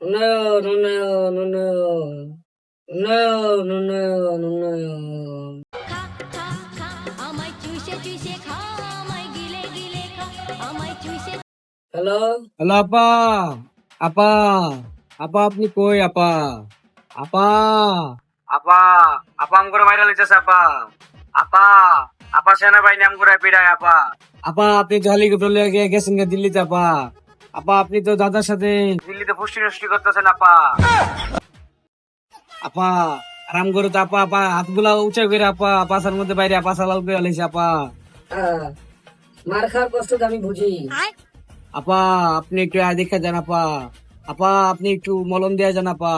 No, no, no, no, no. No, no, no, no, no. খা খা খা আমায় চুষে চুষে খা আমায় গিলে গিলে খা আমায় চুষে হ্যালো হ্যালো আপা। আপা। আপা আপনি কই আপা? আপা। আপা আপা আম করে মাইরা লিতেছে আপা। আপা আপা সেনাবাহিনী আম করে পিড়ায় আপা। আপা আপনি তো হেলিকপ্টার লিয়ে গেছেন গে দিল্লিতে আপা। আপা আপনি তো দাদার সাথে দিল্লিতে পুষ্টি নষ্টি করতেছেন আপা। আপা আরাম করে তো আপা আপা হাতগুলা উঁচা করে আপা পাশার মধ্যে বাইরে আপা সালাল করে আলাইছে আপা। মার খাওয়ার কষ্ট আমি বুঝি। আপা আপনি একটু আয় দেখা যান আপা। আপা আপনি একটু মলম দেয়া যান আপা।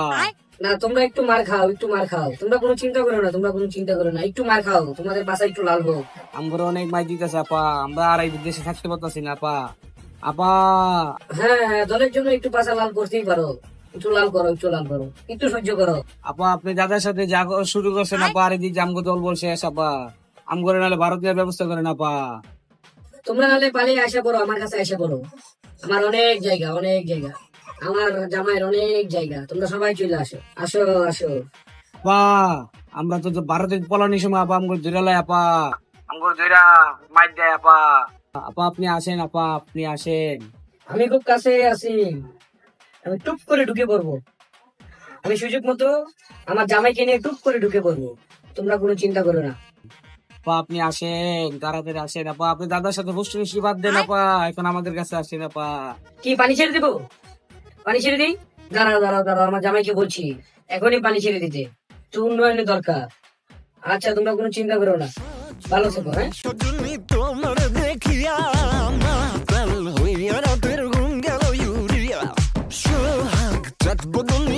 না তোমরা একটু মার খাও একটু মার খাও। তোমরা কোনো চিন্তা করো না তোমরা কোনো চিন্তা করো না একটু মার খাও। তোমাদের বাসা একটু লাল হোক। আমরা অনেক মাই দিতেছে আপা। আমরা আর এই দেশে থাকতে পারতাছি না আপা। আপা। হ্যাঁ হ্যাঁ দলের জন্য একটু পাশা লাল করতেই পারো। একটু লাল করো একটু লাল করো। একটু সহ্য করো। আপা আপনি দাদার সাথে যা শুরু করছেন আপা আর এদিকে আমগো দল বলছে আপা। আম করে নাহলে ভারতীয় ব্যবস্থা করেন আপা। তোমরা নাহলে পালিয়ে আসা পড়ো আমার কাছে এসে পড়ো। আমার অনেক জায়গা অনেক জায়গা। আমার জামাইয়ের অনেক জায়গা। তোমরা সবাই চলে আসো। আসো আসো। আপা আমরা তো ভারতের পলানির সময় আপা আমগো ধরে আপা। আমগো ধরা মাইর দেয় আপা। আপা আপনি আসেন আপা আপনি আসেন। আমি খুব কাছে আছি। আমি টুপ করে ঢুকে পড়ব। আমি সুযোগ মতো আমার জামাইকে নিয়ে টুপ করে ঢুকে পড়ব। তোমরা কোনো চিন্তা করো না। আপা আপনি আসেন তাড়াতাড়ি আসেন আপা। আপনি দাদার সাথে বাদ দেন আপা। এখন আমাদের কাছে আসেন আপা। কি পানি ছেড়ে দেবো? পানি ছেড়ে দিই? দাঁড়াও দাঁড়াও দাঁড়াও আমার জামাইকে বলছি। এখনই পানি ছেড়ে দিতে। তো উন্নয়নের দরকার। আচ্ছা তোমরা কোনো চিন্তা করো না। ভালো থেকো হ্যাঁ? That budun